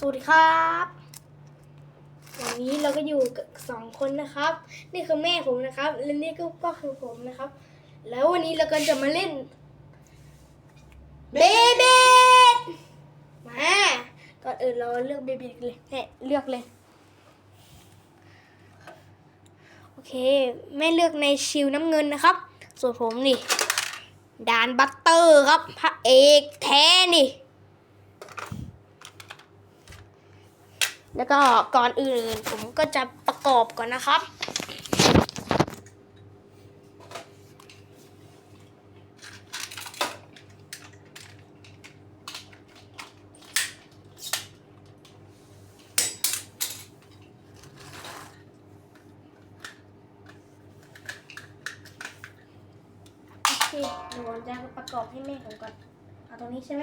สวัสดีครับ วันนี้เราก็อยู่กับสองคนนะครับ นี่คือแม่ผมนะครับ และนี่ก็ก็คือผมนะครับ แล้ววันนี้เราก็จะมาเล่นเบเบดมาก่อนอื่นเราเลือกเบเบดเลยแม่เลือกเลย โอเค แม่เลือกในชิวน้ำเงินนะครับ ส่วนผมนี่ดานบัตเตอร์ครับพระเอกแท้นี่ แล้วก็ก่อนอื่นผมก็จะประกอบก่อนนะครับ โอเคเดี๋ยวผมจะประกอบให้แม่ผมก่อน เอาตรงนี้ใช่ไหม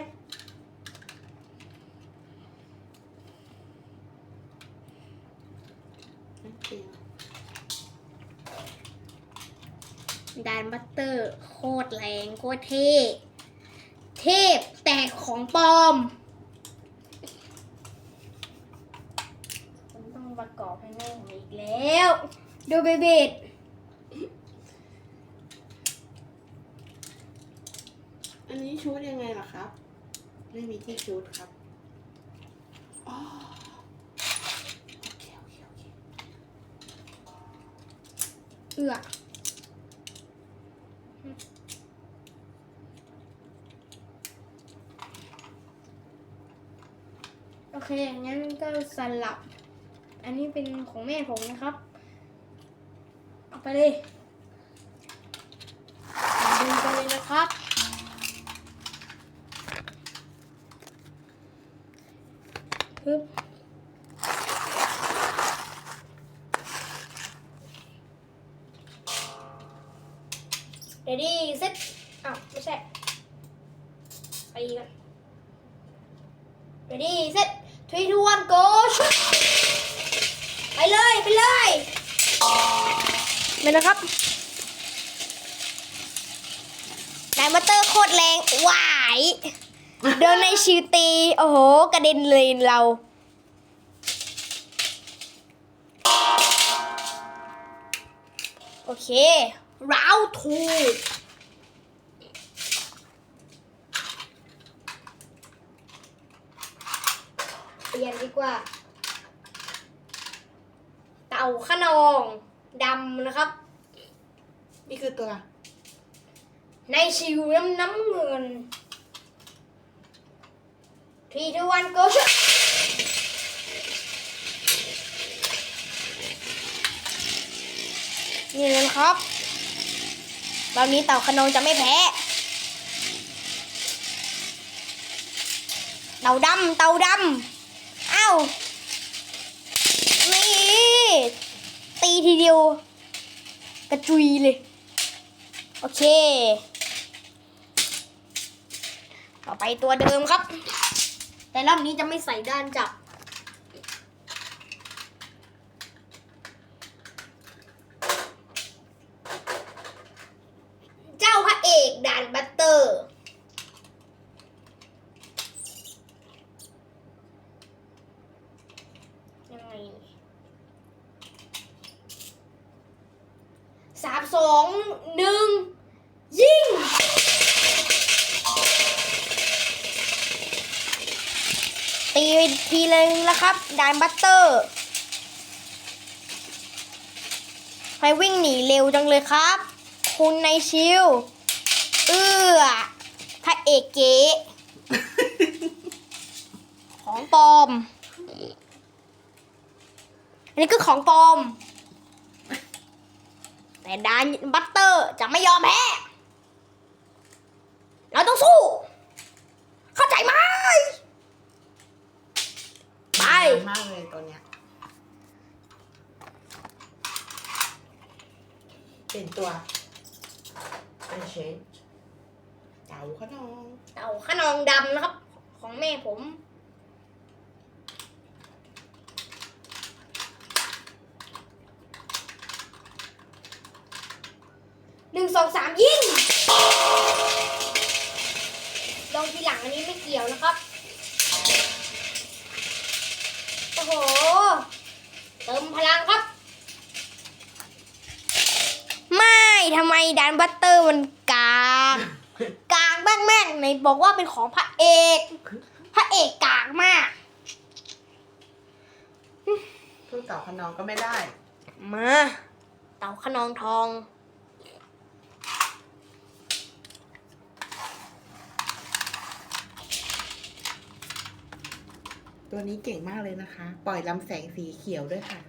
ดานบัตเตอร์โคตรแรงโคตรเท่เทพแต่ของปลอมผมต้องประกอบให้แม่ผมอีกแล้ว ดูเบเบดอันนี้ชุดยังไงล่ะครับ ไม่มีที่ชุดครับอ๋อโอเคโอเคโอเคเอือ โอเค งั้นก็สลับ อันนี้เป็นของแม่ผมนะครับ เอาไปเลยดึงไปเลยนะครับ ปึ๊บ เรดี้เซ็ตอ้าวไม่ใช่ไปอีกอะ ready set three two one go ชุดไปเลยไปเลยไปนะครับไดมอเตอร์โคตรแรงหวายเดินในชิวตี โอ้โห กระเด็นเลยเรา โอเค round two เปลี่ยนดีกว่า เต่าขนองดำนะครับ นี่คือตัว ในชิวน้ำน้ำเงินทีทุวันโกชนี่เลยนะครับ รอบนี้เต่าขนองจะไม่แพ้ เต่าดำเต่าดำเอ้านี่ตีทีเดียว กระจุยเลย โอเค ต่อไปตัวเดิมครับ แต่รอบนี้จะไม่ใส่ด้านจับ เจ้าพระเอกด่านบัตเตอร์ ยังไงสามสองหนึ่งยิง ตีไปทีเลยแล้วครับดานบัตเตอร์ใครวิ่งหนีเร็วจังเลยครับ คุณในชิว เอื้อพระเอกเก๋ของปลอม อันนี้คือของปลอม แต่ดานบัตเตอร์จะไม่ยอมแพ้ เราต้องสู้ เข้าใจไหมไป มากเลยตัวเนี้ยเป็นตัวเป็นเชนเต่าขนองเต่าขนองดำนะครับ ของแม่ผม หนึ่งสองสามยิงลองทีหลังอันนี้ไม่เกี่ยวนะครับ ติมพลังครับ ไม่ทำไม ดันบัตเตอร์มันกากกากมากแม่งไหนบอกว่าเป็นของพระเอก พระเอกกากมากสู้เต่าขนองก็ไม่ได้ มาเต่าขนองทองตัวนี้เก่งมากเลยนะคะ ปล่อยลำแสงสีเขียวด้วยค่ะ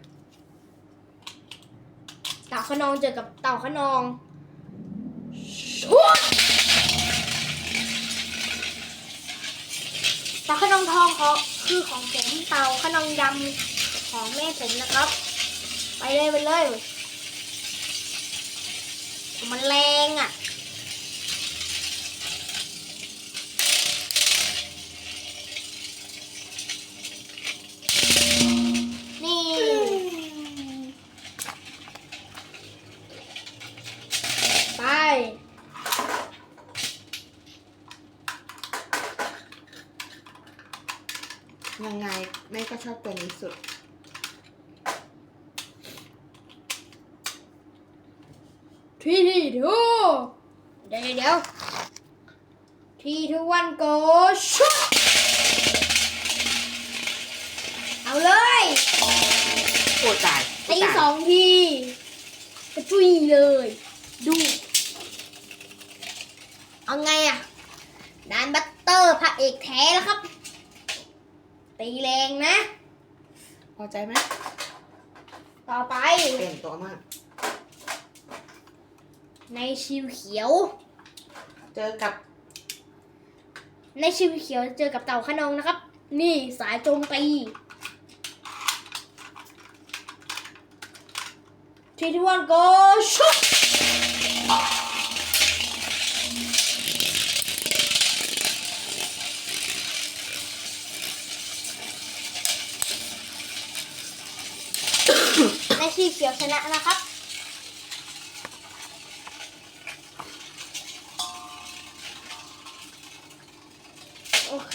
เต่าขนองเจอกับเต่าขนองชุด เต่ขนองทองเขาคือของผมเตาขนองดำของแม่ผมนะครับ ไปเลยไปเลยมันแรงอะนี่ไป ยังไงแม่ก็ชอบตัวนี้สุด ทีทีทูเดี๋ยวเดี๋ยวทีทูวันโกชุดเอาเลยโอ้ตายตีสองทีกระจุยเลย ดู เอาไงอะดานบัตเตอร์พระเอกแท้แล้วครับ ตีแรงนะ พอใจไหมต่อไป เปลี่ยนตัวมาก ในชิวเขียว เจอกับในชิวเขียวเจอกับเต่าขนองนะครับ นี่สายโจมตีทีที่วันโกชุดในชี เขียวชนะนะครับ โอเค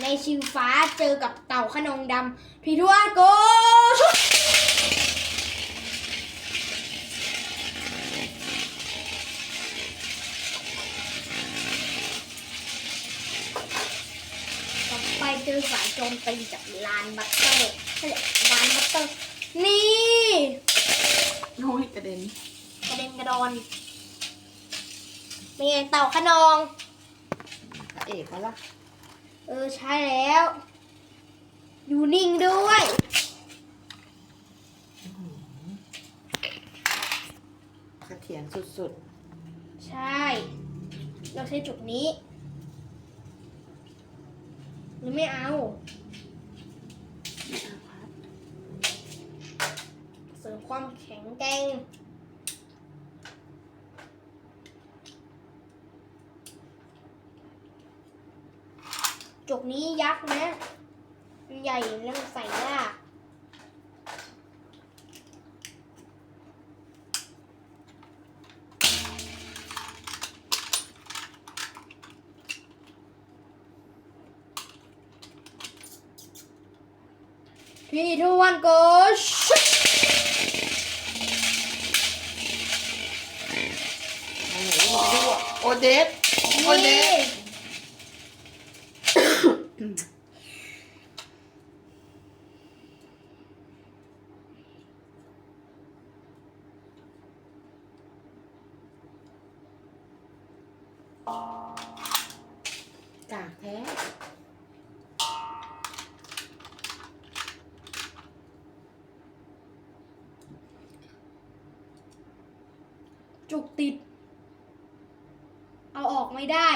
ในชิวฟ้าเจอกับเต่าขนองดำพี่ทวนโกชุดต่อไปเจอสาย โจมตีจากลานบัตเตอร์นั่นแหละลานบัตเตอร์ นี่โน้ยกระเด็นกระเด็นกระดอนเป็นไงเต่าขนองพระเอกเขาล่ะเออใช่แล้ว อยู่นิ่งด้วยกระเถียนสุดใช่ เราใช้จุดนี้ หรือไม่เอาไม่เอาครับเสริมความแข็งแกร่งจุกนี้ยักษ์นะ ใหญ่แล้วมันใส่ยาก พี่ทุกวันก็ชุดโอ้โหมันไปด้วยโอเดสโอเดนี่ ส กากแท้ จุกติด เอาออกไม่ได้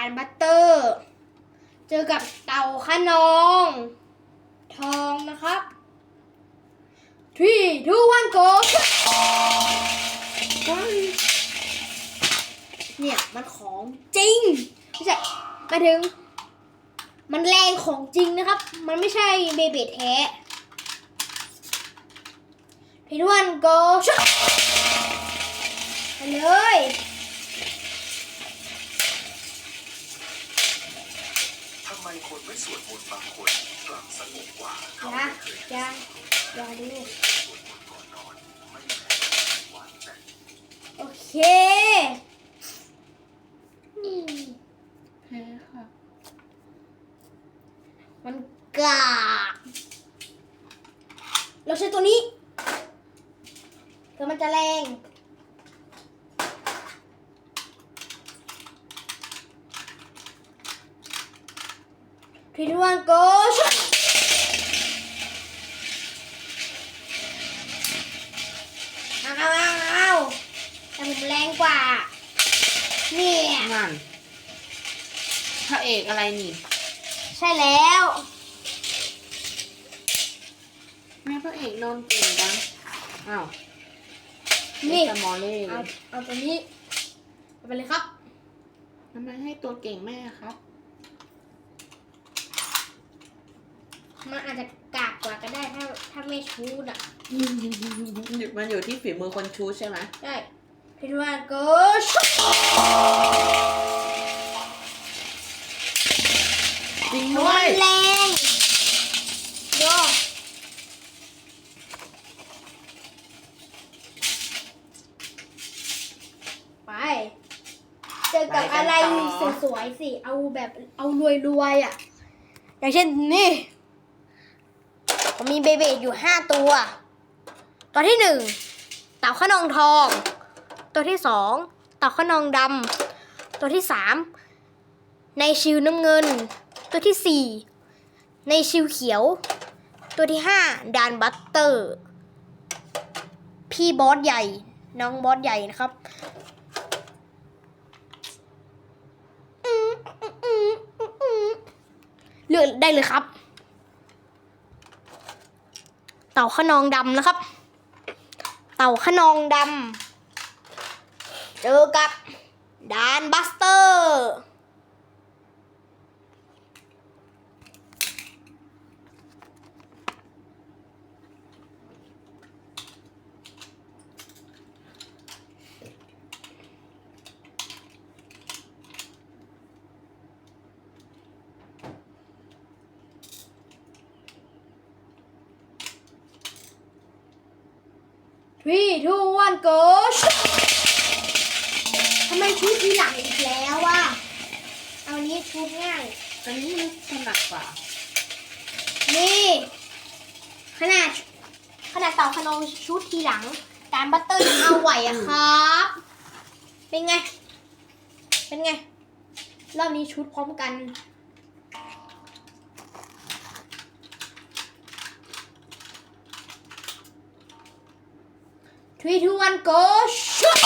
านบัตเตอร์ เจอกับเต่าขนอง ทองนะครับ three two one go เนี่ยมันของจริงไม่ใช่หมาถึง มันแรงของจริงนะครับ มันไม่ใช่เบเบแท้ three two one go ไปเลย ทำ ไมคนไม่สวดมนต์บางคนกลับสงบกว่าเขาอย่าไม่เคยอย่าอย่าดูสวดมนต์ก่อนนอนไม่แพ้หวานแต่โอเคอืมแพ้ค่ะ มันกากเราใช้ตัวนี้เพื่อมันจะแรง ทีทุกวันโกชเอาเอาเอาเอาแต่ผมแรงกว่า เนี่ยนั่นพระเอกอะไรนี่ ใช่แล้วแม่พระเอกนอนเก่งจังอ้าวนี่สมอลเล่เลเอายเอาตัวนี้เอาไปเลยครับทำไมให้ตัวเก่งแม่ครับ มันอาจจะกากกว่าก็ได้ถ้าถ้าไม่ชูดอะมันอยู่ที่ฝีมือคนชูใช่ไหมได้พิทวันโกชจริงมัด้วยนแรงโยไปเจอกับอะไรสวยๆสิ เอาแบบเอารวยๆอะ อย่างเช่นนี่ผ มีเบเบดอยู่ห้าตัว ตัวที่หนึ่งเต่าขนองทอง ตัวที่สองเต่าขนองดำตัวที่สามในชิวน้ำเงิน ตัวที่สี่ในชิวเขียว ตัวที่ห้าดานบัตเตอร์ พี่บอสใหญ่ น้องบอสใหญ่นะครับเลือกได้เลยครับ เต่าขนองดำนะครับ เต่าขนองดำเจอกับดานบัสเตอร์ three two one go ทำไมชุดทีหลังอีกแล้วอะเอานี้ชุดง่ายอันนี้มันถนัดกว่า นี่ขนาดขนาดเต่าขนองชุดทีหลัง การบัตเตอร์ยังเอาไหวอะครับ เป็นไง เป็นไง รอบนี้ชุดพร้อมกัน three two one go ชุด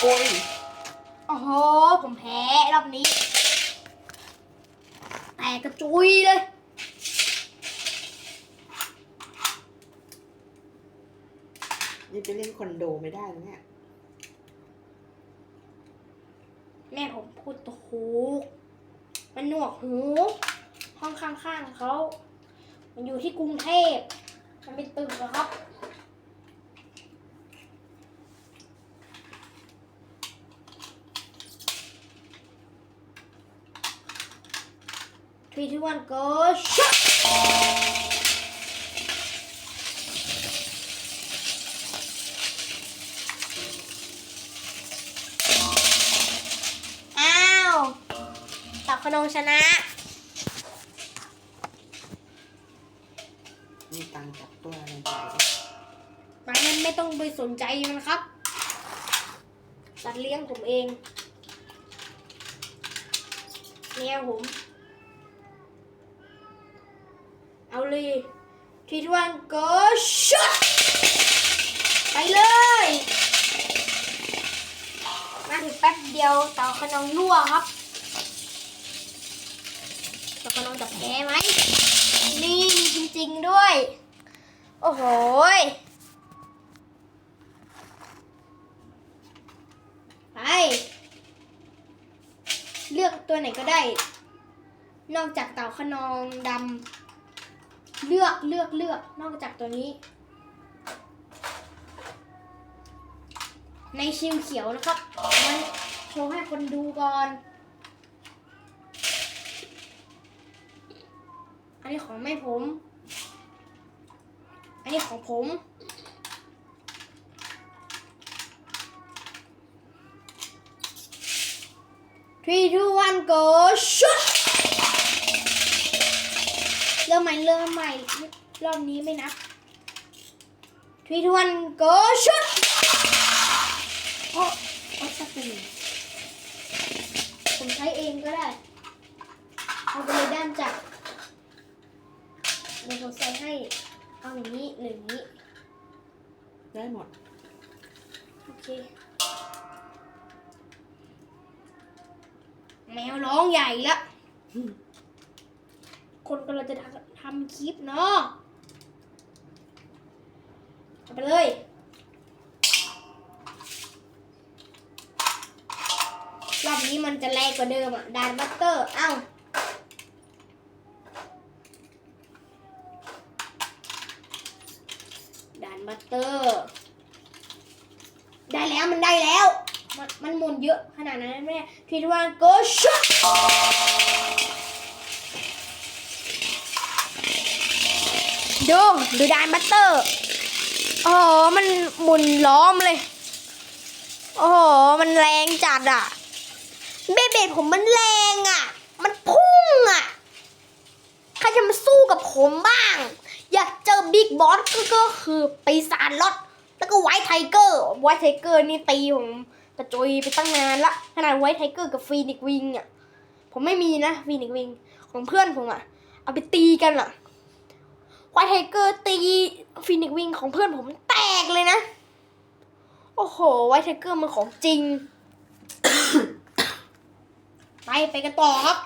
โอ้ยโอ้โห ผมแพ้รอบนี้ แตกกระจุยเลย นี่ไปเล่นคอนโดไม่ได้แล้วเนี่ย แม่ผมพูดถูก มันหนวกหู ห้องข้างๆเขา มันอยู่ที่กรุงเทพ มันเป็นตึกเหรอครับ three two one go shot อ้าวตับขนงชนะ มีตังค์จับตัวอะไรไปไปนั้นไม่ต้องไปสนใจมันครับ สัตว์เลี้ยงผมเองเนี่ยผม ลยทีทวันก็ชุดไปเลย มาถึงแป๊บเดียวเต่าขนองรั่วครับเต่าขนองจะแพ้ไหมนี่จริงๆด้วย โอ้โหไปเลือกตัวไหนก็ได้ นอกจากเต่าขนองดำ เลือกเลือกเลือกนอกจากตัวนี้ ในชิวเขียวนะครับมันโชว์ให้คนดูก่อน อันนี้ของแม่ผม อันนี้ของผม three two one go shoot เริ่มใหม่เริ่มใหม่ รอบนี้ไม่นับ three two one go shoot โอ้โอ้สักหนึ่งผมใช้เองก็ได้ เอาไปเลยด้านจับเดี๋ยวผมใส่ให้ เอาอย่างนี้หรืออย่างนี้ ได้หมด โอเค แมวร้องใหญ่ละอืม คนกำลังจะทำคลิปเนาะเอาไปเลยรอบนี้มันจะแรงกว่าเดิมอะดานบัตเตอร์ เอ้าดานบัตเตอร์ ได้แล้วมันได้แล้ว มันมันหมุนเยอะขนาดนั้นแม่คิดว่า go shot ดูดูดานบัตเตอร์ โอ้โห มันหมุนล้อมเลย โอ้โห มันแรงจัดอะ เบเบ็ดผมมันแรงอะ มันพุ่งอะ ใครจะมาสู้กับผมบ้าง อยากเจอบิ๊กบอสก็คือปีศาจล็อตแล้วก็ไวท์ไทเกอร์ไวท์ไทเกอร์นี่ตีผมกระจุยไปตั้งนานละขนาดไวท์ไทเกอร์กับฟีนิกวิงอะ ผมไม่มีนะฟีนิกวิงของเพื่อนผมอะ เอาไปตีกันอะ ไวท์ไทเกอร์ตีฟีนิกวิงของเพื่อนผมแตกเลยนะ โอ้โห ไวท์ไทเกอร์มันของจริง ไปไปกันต่อครับ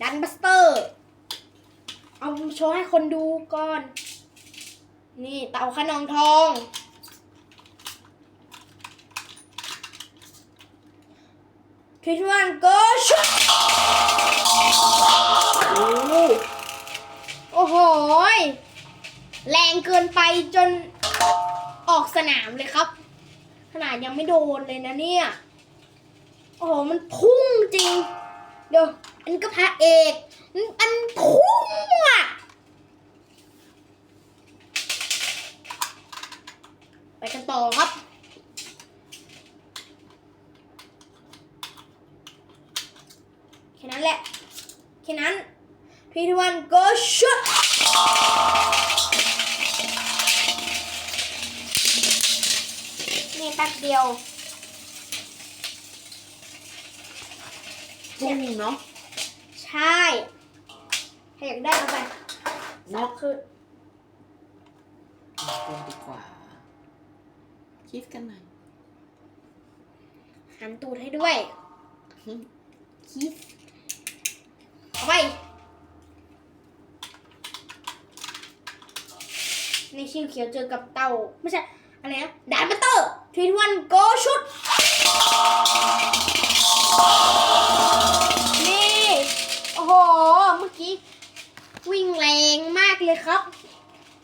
ดันบัสเตอร์ เอาโชว์ให้คนดูก่อน นี่เต่าขนองทองทริวันโกชุด เกินไปจนออกสนามเลยครับ ขนาดยังไม่โดนเลยนะเนี่ย โอ้โห มันพุ่งจริง เดี๋ยว อันก็พระเอกมันอันพุ่งอะ ไปกันต่อครับแค่นั้นแหละ แค่นั้น three two one go shoot นี่แป๊บเดียวพุ่งเนาะใช่ถ้าอยากได้เอาไปนกคือเอาตัวดีกว่า คิดกันหน่อยหันตูดให้ด้วยอืมคิดเอาไปในชิวเขียวเจอกับเต่าไม่ใช่อะไรนะดานบัตเตอร์ ทวีวันโกชุด นี่ โอ้โห เมื่อกี้ วิ่งแรงมากเลยครับ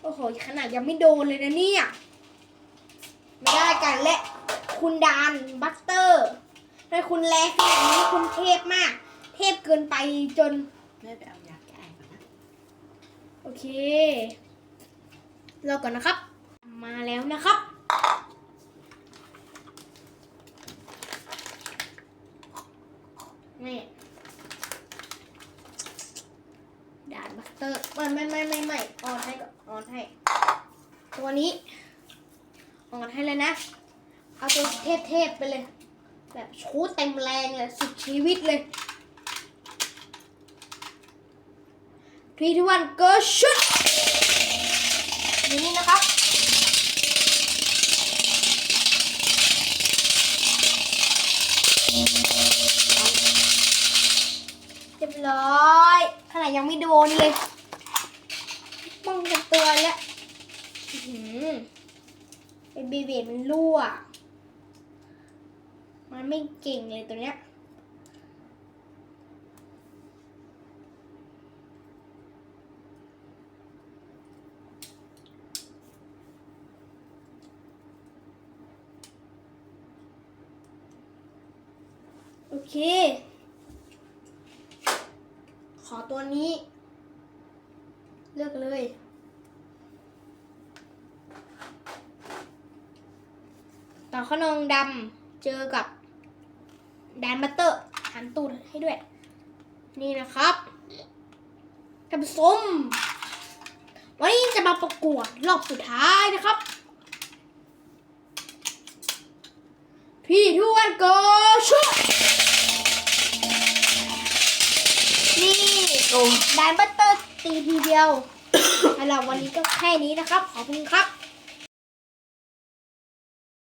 โอ้โห ขนาดยังไม่โดนเลยนะเนี่ย ไม่ได้กันและ คุณดานบัตเตอร์ทำไมคุณแรงขนาดนี้คุณเทพมาก เทพเกินไปจนแม่ไปเอายาแก้ไอก่อนนะ โอเครอก่อนนะครับ มาแล้วนะครับ นี่ด่านบัสเตอร์ไม่ไม่ไม่ไม่ไม่ออนให้ก่ออนให้ ตัวนี้ออนให้เลยนะ เอาตัวเทพๆไปเลย แบบชูเต็มแรงเลย สุดชีวิตเลย three two one go shoot อย่นี้นะครับเรียบ ร้อยขนาดยังไม่โดนเลยป้องกันตัวแล้วหือเป็นบีเบมันรั่ว มันไม่เก่งเลยตัวเนี้ยโอเค อตัวนี้ เลือกเลย ต่อขนองดำเจอกับแดนบัตเตอร์หันตูดให้ด้วย นี่นะครับท่านผู้ม วันนี้จะมาประกวดรอบสุดท้ายนะครับ พี่ทวนโกชุนี่ ดนี่แดนบัตเตอร์ตีทีเดียว สำหรับวันนี้ก็แค่นี้นะครับ ขอบคุณครับ